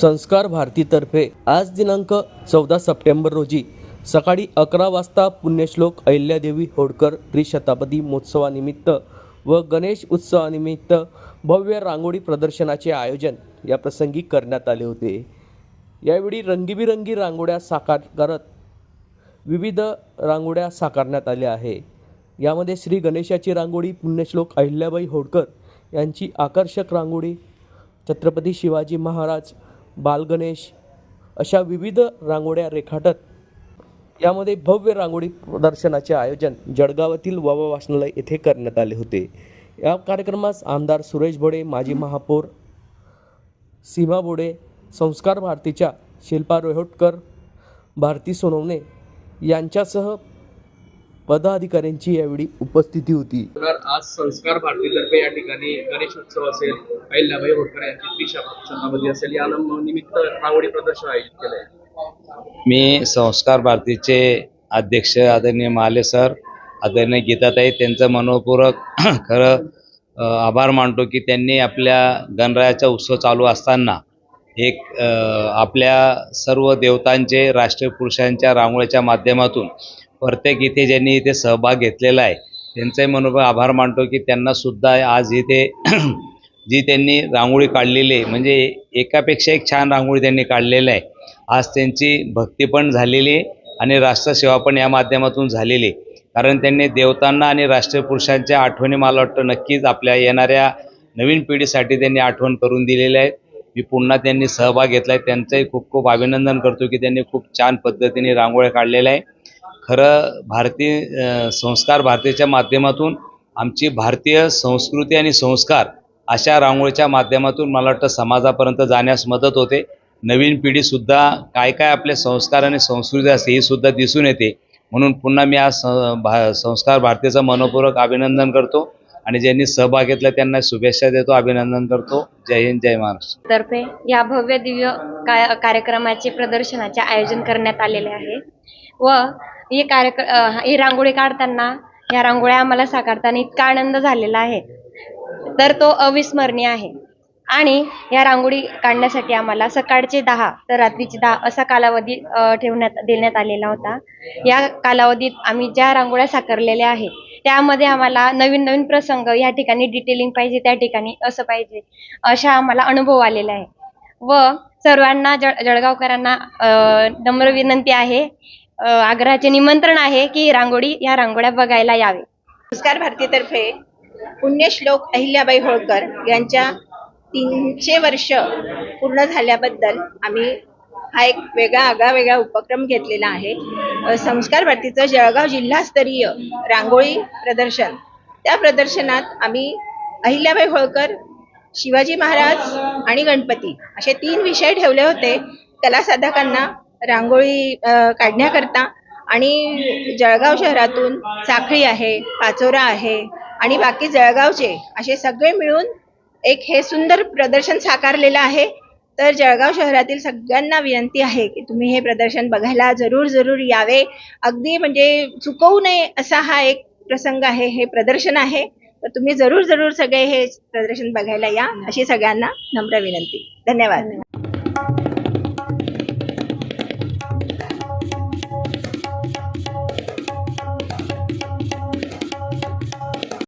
संस्कार भारतीतर्फे आज दिनांक चौदा सप्टेंबर रोजी सकाळी अकरा वाजता पुण्यश्लोक अहिल्यादेवी होडकर त्रिशताब्दी महोत्सवानिमित्त व गणेश उत्सवानिमित्त भव्य रांगोळी प्रदर्शनाचे आयोजन या प्रसंगी करण्यात आले होते. यावेळी रंगीबिरंगी रांगोळ्या साकार करत विविध रांगोळ्या साकारण्यात आल्या आहे. यामध्ये श्री गणेशाची रांगोळी पुण्यश्लोक अहिल्याबाई होडकर यांची आकर्षक रांगोळी छत्रपती शिवाजी महाराज बालगणेश अशा विविध रांगोळ्या रेखाटत यामध्ये भव्य रांगोळी प्रदर्शनाचे आयोजन जळगावातील वावा वाचनालय येथे करण्यात आले होते. या कार्यक्रमास आमदार सुरेश भोडे माजी महापौर सीमा बोडे संस्कार भारतीच्या शिल्पा रोहोटकर भारती सोनवणे यांच्यासह पदाधिकाऱ्यांची यावेळी उपस्थिती होती. तर आज संस्कार भारतीतर्फे या ठिकाणी गणेश उत्सव असेल अहिल्याबाई होळकर यांची त्रिशताब्दी असेल या नम- निमित्त रांगोळी प्रदर्शन आयोजित केलं आहे. मी संस्कार भारतीचे अध्यक्ष आदरणीय माले सर आदरणीय गीताताई त्यांचं मनोपूर्वक खरं आभार मानतो की त्यांनी आपल्या गणरायाचा उत्सव चालू असताना एक अ, आपल्या सर्व देवतांचे राष्ट्रीय पुरुषांच्या रांगोळीच्या माध्यमातून प्रत्येक इथे ज्यांनी इथे सहभाग घेतलेला आहे त्यांचाही मनोभाव आभार मानतो की त्यांनासुद्धा आज इथे जी त्यांनी रांगोळी काढलेली आहे म्हणजे एकापेक्षा एक छान रांगोळी त्यांनी काढलेलं आहे. आज त्यांची भक्ती पण झालेली आहे आणि राष्ट्रसेवा पण या माध्यमातून झालेली आहे. कारण त्यांनी देवतांना आणि राष्ट्रीय पुरुषांच्या आठवणी मला वाटतं नक्कीच आपल्या येणाऱ्या नवीन पिढीसाठी त्यांनी आठवण करून दिलेल्या आहे मी पुन्हा त्यांनी सहभाग घेतला आहे त्यांचंही खूप खूप अभिनंदन करतो की त्यांनी खूप छान पद्धतीने रांगोळ्या काढलेल्या आहे खरं भारतीय संस्कार भारतीच्या माध्यमातून आमची भारतीय संस्कृती आणि संस्कार अशा रांगोळीच्या माध्यमातून मला वाटतं समाजापर्यंत जाण्यास मदत होते. नवीन पिढीसुद्धा काय काय आपले संस्कार आणि संस्कृती असते ही सुद्धा दिसून येते. म्हणून पुन्हा मी आज सं- भा संस्कार भारतीचं मनपूर्वक अभिनंदन करतो आणि ज्यांनी सहभाग घेतला त्यांना शुभेच्छा देतो अभिनंदन करतो. जय हिंद जय महाराष्ट्र. तर्फे या भव्य दिव्य का कार्यक्रमाचे प्रदर्शनाचे आयोजन करण्यात आलेले आहे. व ही कार्यक्र ही रांगोळी काढताना या रांगोळ्या आम्हाला साकारताना इतका आनंद झालेला आहे. तर तो अविस्मरणीय आहे. आणि या रांगोळी काढण्यासाठी आम्हाला सकाळचे दहा तर रात्रीचे दहा असा कालावधी ठेवण्यात देण्यात आलेला होता. या कालावधीत आम्ही ज्या रांगोळ्या साकारलेल्या आहेत त्यामध्ये आम्हाला नवीन नवीन प्रसंग या ठिकाणी डिटेलिंग पाहिजे त्या ठिकाणी असं पाहिजे अशा आम्हाला अनुभव आलेला आहे. व सर्वांना जळ जळगावकरांना नम्र विनंती आहे आग्रहाचे निमंत्रण आहे की रांगोळी या रांगोळ्या बघायला यावे. संस्कार भारतीतर्फे पुण्यश्लोक अहिल्याबाई होळकर यांच्या तीनशे वर्ष पूर्ण झाल्याबद्दल आम्ही हा एक वेगळा आगळावेगळा उपक्रम घेतलेला आहे. संस्कार भारतीचं जळगाव जिल्हास्तरीय रांगोळी प्रदर्शन. त्या प्रदर्शनात आम्ही अहिल्याबाई होळकर शिवाजी महाराज आणि गणपती असे तीन विषय ठेवले होते. कला साधकांना रांगोळी काढण्याकरता. आणि जळगाव शहरातून साखळी आहे पाचोरा आहे आणि बाकी जळगावचे असे सगळे मिळून एक हे सुंदर प्रदर्शन साकारलेलं आहे. तर जळगाव शहरातील सगळ्यांना विनंती आहे की तुम्ही हे प्रदर्शन बघायला जरूर जरूर यावे. अगदी म्हणजे चुकवू नये असा हा एक प्रसंग आहे हे प्रदर्शन आहे. तर तुम्ही जरूर जरूर सगळे हे प्रदर्शन बघायला या अशी सगळ्यांना नम्र विनंती. धन्यवाद.